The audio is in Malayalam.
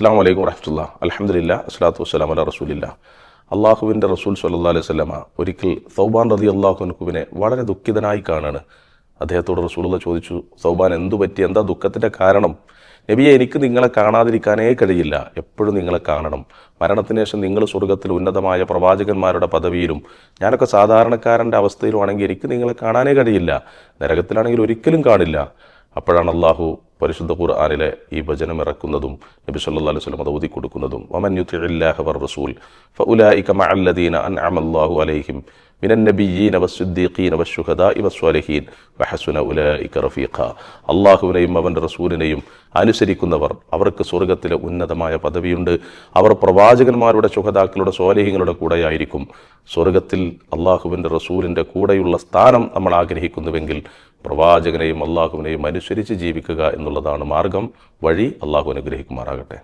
അസ്സാം വലൈക്കും വറഹമുല്ല അലഹമില്ല അസ്ലാത്തു വസ്സലാം അല റസൂലില്ല. അള്ളാഹുവിന്റെ റസൂൽ സല്ലാ അലൈഹി സ്വലമ ഒരിക്കൽ സൗബാൻ റതി അള്ളാഹുനുക്കുവിനെ വളരെ ദുഃഖിതനായി കാണാണ്. അദ്ദേഹത്തോട് റസൂലുള്ള ചോദിച്ചു സൗബാൻ എന്തു പറ്റി? എന്താ ദുഃഖത്തിന്റെ കാരണം? നബിയെ എനിക്ക് നിങ്ങളെ കാണാതിരിക്കാനേ കഴിയില്ല. എപ്പോഴും നിങ്ങളെ കാണണം. മരണത്തിന് ശേഷം നിങ്ങൾ സ്വർഗത്തിൽ ഉന്നതമായ പ്രവാചകന്മാരുടെ പദവിയിലും ഞാനൊക്കെ സാധാരണക്കാരന്റെ അവസ്ഥയിലുമാണെങ്കിൽ എനിക്ക് നിങ്ങളെ കാണാനേ കഴിയില്ല. നരകത്തിലാണെങ്കിൽ ഒരിക്കലും കാണില്ല. അപ്പോഴാണ് അള്ളാഹു പരിശുദ്ധ ഖുർആാനിലെ ഈ വചനം ഇറക്കുന്നതും നബി സല്ലല്ലാഹു അലൈഹി വസല്ലം അത് ഓതി കൊടുക്കുന്നതും വമൻ യുതിഇല്ലാഹ വർ റസൂൽ ഫഉലൈക മഅല്ലദീന അൻഅമല്ലാഹു അലൈഹിം മിനൻ നബിയ്യീന വസ്സുദ്ദീഖീന വശുഹദാഇ വസ്വാലിഹീൻ വഹസുന ഉലൈക റഫീഖ. അള്ളാഹുവിനെയും അവന്റെ റസൂലിനെയും അനുസരിക്കുന്നവർ അവർക്ക് സ്വർഗത്തിലെ ഉന്നതമായ പദവിയുണ്ട്. അവർ പ്രവാചകന്മാരുടെ ശുഹദാക്കളുടെ സ്വാലിഹ്യങ്ങളുടെ കൂടെയായിരിക്കും. സ്വർഗത്തിൽ അള്ളാഹുവിന്റെ റസൂലിന്റെ കൂടെയുള്ള സ്ഥാനം നമ്മൾ ആഗ്രഹിക്കുന്നുവെങ്കിൽ പ്രവാചകനെയും അള്ളാഹുവിനെയും അനുസരിച്ച് ജീവിക്കുക എന്നുള്ളതാണ് മാർഗം. വഴി അള്ളാഹു അനുഗ്രഹിക്കുമാറാകട്ടെ.